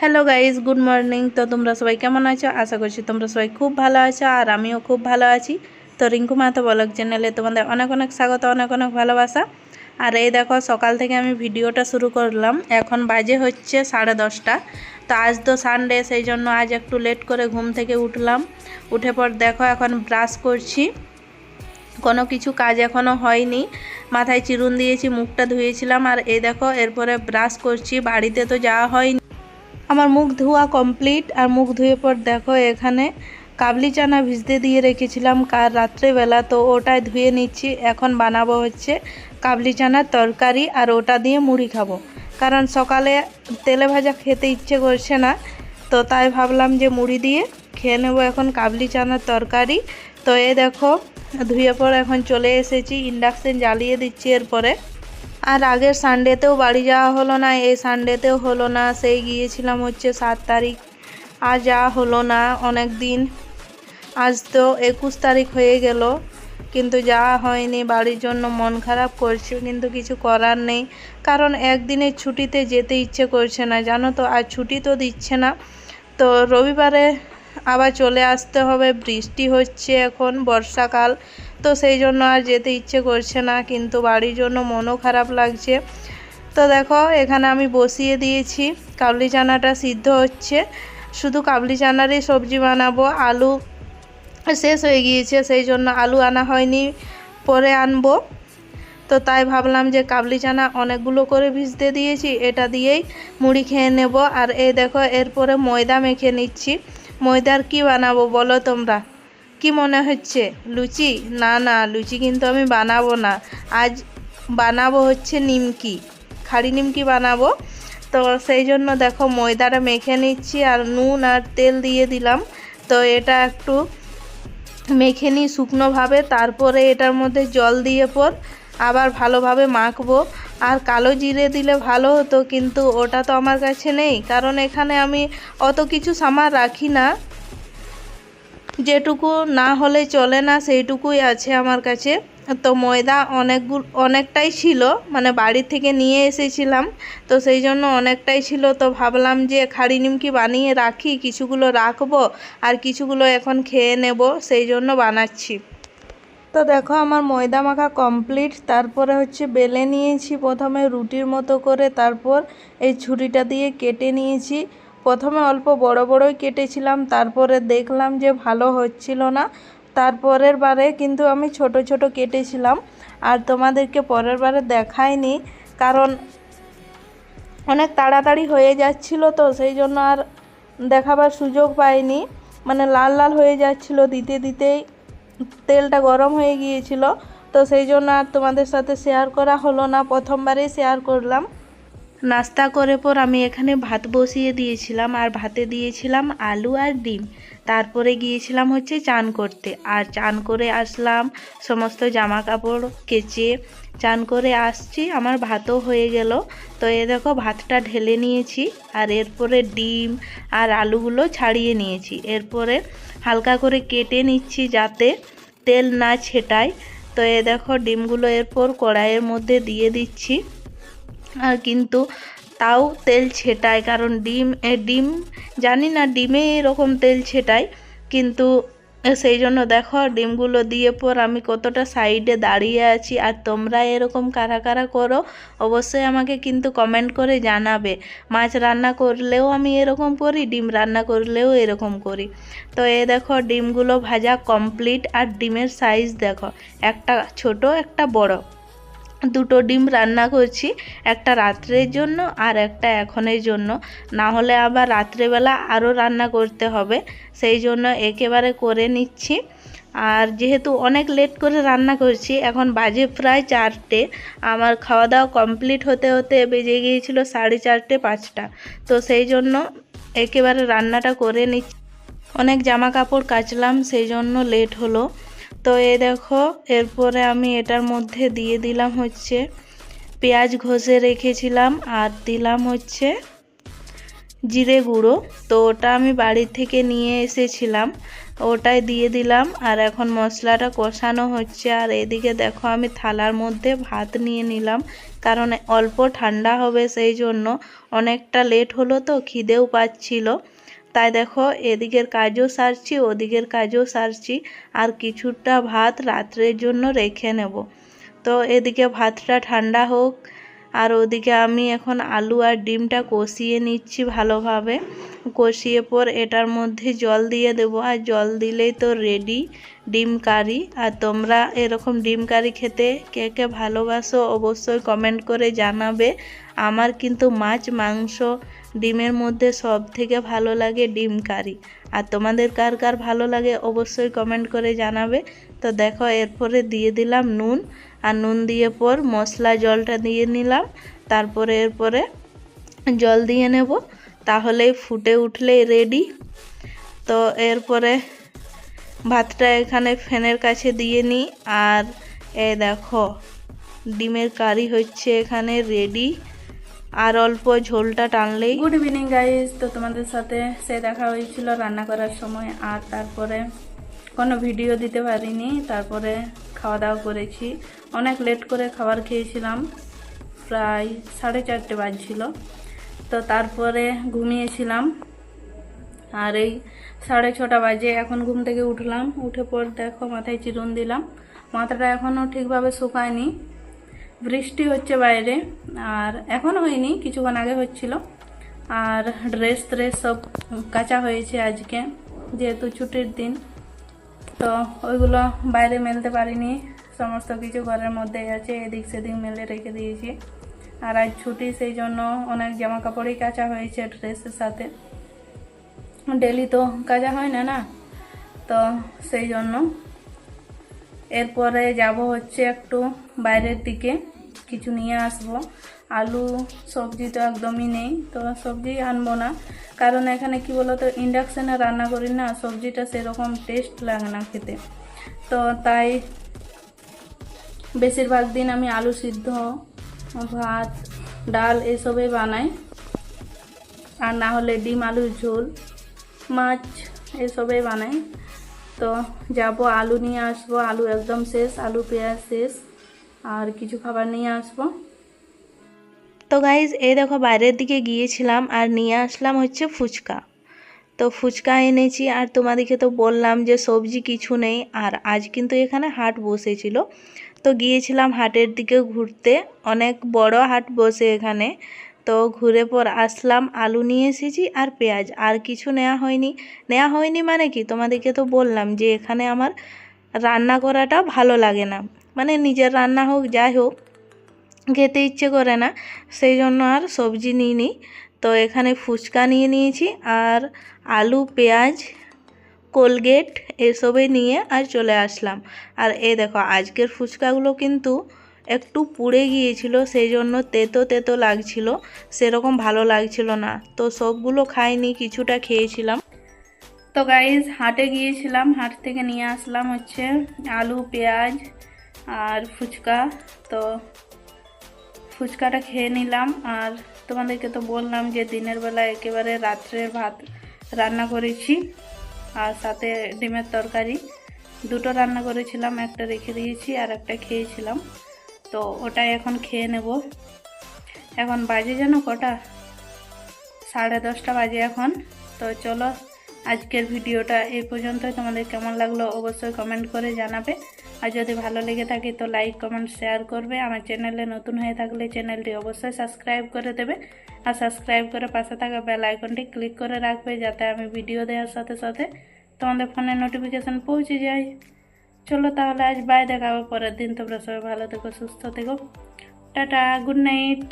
Hello guys good morning তো তোমরা সবাই কেমন আছো? আশা করছি তোমরা সবাই খুব ভালো আছো আর আমিও খুব ভালো আছি। তো রিঙ্কু মাতো বলক চ্যানেলে তোমাদের অনেক অনেক স্বাগত, অনেক অনেক ভালোবাসা। আর এই দেখো, সকাল থেকে আমি ভিডিওটা শুরু করলাম। এখন বাজে হচ্ছে সাড়ে দশটা। তো আজ তো সানডে সেই জন্য আজ একটু লেট করে ঘুম থেকে উঠলাম। উঠে পর দেখো, এখন ব্রাশ করছি। কোনো কিছু কাজ এখনও হয়নি। মাথায় চিরুন দিয়েছি, মুখটা ধুয়েছিলাম। আর এই দেখো, এরপরে ব্রাশ করছি। বাড়িতে তো যাওয়া হয়নি। আমার মুখ ধোয়া কমপ্লিট আর মুখ ধুয়ে পর দেখো এখানে কাবলি চানা ভিজতে দিয়ে রেখেছিলাম কার রাত্রেবেলা, তো ওটাই ধুয়ে নিচ্ছি। এখন বানাবো হচ্ছে কাবলি চানার তরকারি আর ওটা দিয়ে মুড়ি খাব। কারণ সকালে তেলে ভাজা খেতে ইচ্ছে করছে না, তো তাই ভাবলাম যে মুড়ি দিয়ে খেয়ে নেব এখন কাবলি চানার তরকারি। তো এ দেখো, ধুয়ে পর এখন চলে এসেছি ইন্ডাকশান জ্বালিয়ে দিচ্ছি এরপরে। আর আগের সানডেতেও বাড়ি যাওয়া হলো না, এই সানডেতেও হলো না, সেই গিয়েছিলাম হচ্ছে সাত তারিখ। আর যাওয়া হলো না অনেক দিন। আজ তো একুশ তারিখ হয়ে গেল, কিন্তু যাওয়া হয়নি, বাড়ির জন্য মন খারাপ করছে, কিন্তু কিছু করার নেই। কারণ একদিনের ছুটিতে যেতে ইচ্ছে করছে না, জানো তো, আর ছুটি তো দিচ্ছে না। তো রবিবারে আবার চলে আসতে হবে, বৃষ্টি হচ্ছে এখন, বর্ষাকাল। তো সেই জন্য আর যেতে ইচ্ছে করছে না, কিন্তু বাড়ির জন্য মনও খারাপ লাগছে। তো দেখো, এখানে আমি বসিয়ে দিয়েছি। কাবলি চানাটা সিদ্ধ হচ্ছে। শুধু কাবলি চানারই সবজি বানাবো। আলু শেষ হয়ে গিয়েছে, সেই জন্য আলু আনা হয়নি, পরে আনব। তো তাই ভাবলাম যে কাবলি চানা অনেকগুলো করে ভিজতে দিয়েছি, এটা দিয়েই মুড়ি খেয়ে নেব। আর এই দেখো, এরপরে ময়দা মেখে নিচ্ছি। ময়দার কি বানাবো বলো তোমরা? কি মনে হচ্ছে? লুচি? না না, লুচি কিন্তু আমি বানাবো না। আজ বানাবো হচ্ছে নিমকি। খাড়ি নিমকি বানাবো। তো সেই জন্য দেখো ময়দাটা মেখে নিচ্ছি আর নুন আর তেল দিয়ে দিলাম। তো এটা একটু মেখে নিই শুকনোভাবে, তারপরে এটার মধ্যে জল দিয়ে পর আবার ভালোভাবে মাখবো। আর কালো জিরে দিলে ভালো হতো, কিন্তু ওটা তো আমার কাছে নেই, কারণ এখানে আমি অত কিছু সামান রাখি না। যেটুকু না হলে চলে না, সেইটুকুই আছে আমার কাছে। তো ময়দা অনেকগুলো, অনেকটাই ছিল মানে বাড়ি থেকে নিয়ে এসেছিলাম। তো সেই জন্য অনেকটাই ছিল। তো ভাবলাম যে খাড়ি নিমকি বানিয়ে রাখি, কিছুগুলো রাখব আর কিছুগুলো এখন খেয়ে নেব, সেই জন্য বানাচ্ছি। তো দেখো আমার ময়দা মাখা কমপ্লিট। তারপরে হচ্ছে বেলে নিয়েছি প্রথমে রুটির মতো করে। তারপর এই ছুরিটা দিয়ে কেটে নিয়েছি। প্রথমে অল্প বড় বড়ই কেটেছিলাম, তারপরে দেখলাম যে ভালো হচ্ছিল না। তারপরের বারে কিন্তু আমি ছোট ছোট কেটেছিলাম আর তোমাদেরকে পরের বারে দেখাইনি কারণ অনেক তাড়াতাড়ি হয়ে যাচ্ছিল তো, সেই জন্য আর দেখাবার সুযোগ পাইনি। মানে লাল লাল হয়ে যাচ্ছিল, দিতে দিতেই তেলটা গরম হয়ে গিয়েছিল। তো সেই জন্য আর তোমাদের সাথে শেয়ার করা হলো না, প্রথমবারেই শেয়ার করলাম। নাস্তা করে পর আমি এখানে ভাত বসিয়ে দিয়েছিলাম আর ভাতে দিয়েছিলাম আলু আর ডিম। তারপরে গিয়েছিলাম হচ্ছে চান করতে। আর চান করে আসলাম, সমস্ত জামা কাপড় কেচে চান করে আসছি। আমার ভাতও হয়ে গেল। তো এ দেখো, ভাতটা ঢেলে নিয়েছি আর এরপরে ডিম আর আলুগুলো ছাড়িয়ে নিয়েছি। এরপরে হালকা করে কেটে নিচ্ছি যাতে তেল না ছেটায়। তো এ দেখো, ডিমগুলো এরপর কড়াইয়ের মধ্যে দিয়ে দিচ্ছি। কিন্তু তাও তেল ছেটায়, কারণ ডিম ডিম, জানি না ডিমে এরকম তেল ছেটায়, কিন্তু সেই জন্য দেখো ডিমগুলো দিয়ে পর আমি কতটা সাইডে দাঁড়িয়ে আছি, আর তোমরা এরকম কারা কারা করো, অবশ্যই আমাকে কিন্তু কমেন্ট করে জানাবে। মাছ রান্না করলেও আমি এরকম করি, ডিম রান্না করলেও এরকম করি। তো এ দেখো ডিমগুলো ভাজা কমপ্লিট আর ডিমের সাইজ দেখো, একটা ছোট, একটা বড়। দুটো ডিম রান্না করছি, একটা রাত্রের জন্য আর একটা এখনের জন্য। না হলে আবার রাত্রেবেলা আরও রান্না করতে হবে, সেই জন্য একেবারে করে নিচ্ছি। আর যেহেতু অনেক লেট করে রান্না করছি, এখন বাজে প্রায় চারটে, আমার খাওয়া দাওয়া কমপ্লিট হতে হতে বেজে গিয়েছিল সাড়ে চারটে, পাঁচটা। তো সেই জন্য একেবারে রান্নাটা করে নিচ্ছি। অনেক জামা কাপড় কাচলাম, সেই জন্য লেট হলো। তো এ দেখো, এরপরে আমি এটার মধ্যে দিয়ে দিলাম হচ্ছে পেঁয়াজ ঘষে রেখেছিলাম আর দিলাম হচ্ছে জিরে গুঁড়ো। তো ওটা আমি বাড়ি থেকে নিয়ে এসেছিলাম, ওটাই দিয়ে দিলাম আর এখন মশলাটা কষানো হচ্ছে। আর এদিকে দেখো আমি থালার মধ্যে ভাত নিয়ে নিলাম, কারণ অল্প ঠান্ডা হবে সেই জন্য। অনেকটা লেট হলো তো, খিদেও পাচ্ছিল। তাই দেখো, এদিকের কাজও সারছি, ওদিকের কাজও সারছি, আর কিছুটা ভাত রাত্রের জন্য রেখে নেব। তো এদিকে ভাতটা ঠান্ডা হোক, আর ওদিকে আমি এখন আলু আর ডিমটা কষিয়ে নিচ্ছি ভালোভাবে। কষিয়ে পর এটার মধ্যে জল দিয়ে দেব, আর জল দিলেই তো রেডি ডিম কারি। আর তোমরা এরকম ডিম কারি খেতে কে কে ভালোবাসো অবশ্যই কমেন্ট করে জানাবে। আমার কিন্তু মাছ, মাংস ডিমের মধ্যে সব থেকে ভালো লাগে ডিম কারি। আর তোমাদের কার কার ভালো লাগে অবশ্যই কমেন্ট করে জানাবে। তো দেখো, এরপরে দিয়ে দিলাম নুন। আর নুন দিয়ে পর মশলা জলটা দিয়ে নিলাম। তারপরে এরপরে জল দিয়ে নেব। তাহলেই ফুটে উঠলেই রেডি তো এরপরে ভাতটা এখানে ফ্যানের কাছে দিয়ে নিই। আর এ দেখো, ডিমের কারি হচ্ছে এখানে রেডি আর অল্প ঝোলটা টানলেই গুড ইভিনিং গাইজ তো তোমাদের সাথে সে দেখা হয়েছিল রান্না করার সময়, আর তারপরে কোনো ভিডিও দিতে পারিনি। তারপরে খাওয়া দাওয়া করেছি। অনেক লেট করে খাবার খেয়েছিলাম। প্রায় সাড়ে চারটে বাজছিল। তো তারপরে ঘুমিয়েছিলাম। আর এই সাড়ে ছটা বাজে এখন ঘুম থেকে উঠলাম। উঠে পর দেখো মাথায় চিরুন দিলাম। মাথাটা এখনও ঠিকভাবে শুকায়নি। বৃষ্টি হচ্ছে বাইরে, আর এখনও হয়নি, কিছুক্ষণ আগে হচ্ছিল। আর ড্রেস ট্রেস সব কাঁচা হয়েছে আজকে, যেহেতু ছুটির দিন। তো ওইগুলো বাইরে মেলতে পারিনি, সমস্ত কিছু ঘরের মধ্যেই আছে, এদিক সেদিক মেলে রেখে দিয়েছি। আর আজ ছুটি, সেই জন্য অনেক জামা কাপড়ই কাঁচা হয়েছে ড্রেসের সাথে। ডেলি তো কাজা হয় না না? তো সেই জন্য এরপরে যাব হচ্ছে একটু বাইরের দিকে। কিছু নিয়ে আসব। আলু, সবজি তো একদমই নেই, তো সবজি আনব না। কারণ এখানে কি বলতো ইন্ডাকশানে রান্না করি না, সবজিটা সেরকম টেস্ট লাগে না খেতে। তো তাই বেশিরভাগ দিন আমি আলু সিদ্ধ, ভাত, ডাল এসবই বানাই। আর না হলে ডিম, আলুর ঝোল, মাছ এসবই বানাই। তো যাব, আলু নিয়ে আসব। আলু একদম শেষ, আলু পেঁয়াজ শেষ। আর কিছু খাবার নিয়ে আসব। তো গাইজ এই দেখো বাইরের দিকে গিয়েছিলাম আর নিয়ে আসলাম হচ্ছে ফুচকা। তো ফুচকা এনেছি আর তোমাদেরকে তো বললাম যে সবজি কিছু নেই। আর আজ কিন্তু এখানে হাট বসেছিল। তো গিয়েছিলাম হাটের দিকে ঘুরতে। অনেক বড় হাট বসে এখানে। তো ঘুরে পর আসলাম, আলু নিয়ে এসেছি আর পেঁয়াজ, আর কিছু নেওয়া হয়নি। নেওয়া হয়নি মানে কি? তোমাদেরকে তো বললাম যে এখানে আমার রান্না করাটা ভালো লাগে না। মানে নিজের রান্না হোক, যাই হোক, খেতে ইচ্ছে করে না, সেই জন্য আর সবজি নিইনি। তো এখানে ফুচকা নিয়ে নিয়েছি আর আলু, পেঁয়াজ, কোলগেট এসবে নিয়ে আর চলে আসলাম। আর এই দেখো, আজকের ফুচকাগুলো কিন্তু একটু পুড়ে গিয়েছিল সেই জন্য তেতো তেতো লাগছিল, সেরকম ভালো লাগছিল না। তো সবগুলো খাইনি, কিছুটা খেয়েছিলাম। তো গাইজ হাটে গিয়েছিলাম, হাট থেকে নিয়ে আসলাম হচ্ছে আলু, পেঁয়াজ আর ফুচকা। তো ফুচকাটা খেয়ে নিলাম। আর তোমাদেরকে তো বললাম যে দিনের বেলা একেবারে রাত্রের ভাত রান্না করেছি, আর সাথে ডিমের তরকারি। দুটো রান্না করেছিলাম, একটা রেখে দিয়েছি আর একটা খেয়েছিলাম। তো ওটাই এখন খেয়ে নেব। এখন বাজে যেন কটা? সাড়ে দশটা বাজে এখন। তো চলো, আজকের ভিডিওটা এই পর্যন্তই। তোমাদের কেমন লাগল অবশ্যই কমেন্ট করে জানাবে। আর যদি ভালো লেগে থাকে তো লাইক কমেন্ট শেয়ার করবে। আমার চ্যানেলে নতুন হয়ে থাকলে চ্যানেলটি অবশ্যই সাবস্ক্রাইব করে দেবে। আর সাবস্ক্রাইব করে পাশে থাকা বেল আইকনটি ক্লিক করে রাখবে যাতে আমি ভিডিও দেওয়ার সাথে সাথে তোমাদের ফোনে নোটিফিকেশান পৌঁছে যায় চলো তাহলে আজ বাই দেখাবো পরের দিন। তোমরা সবাই ভালো থেকো, সুস্থ থেকো। টাটা, গুড নাইট।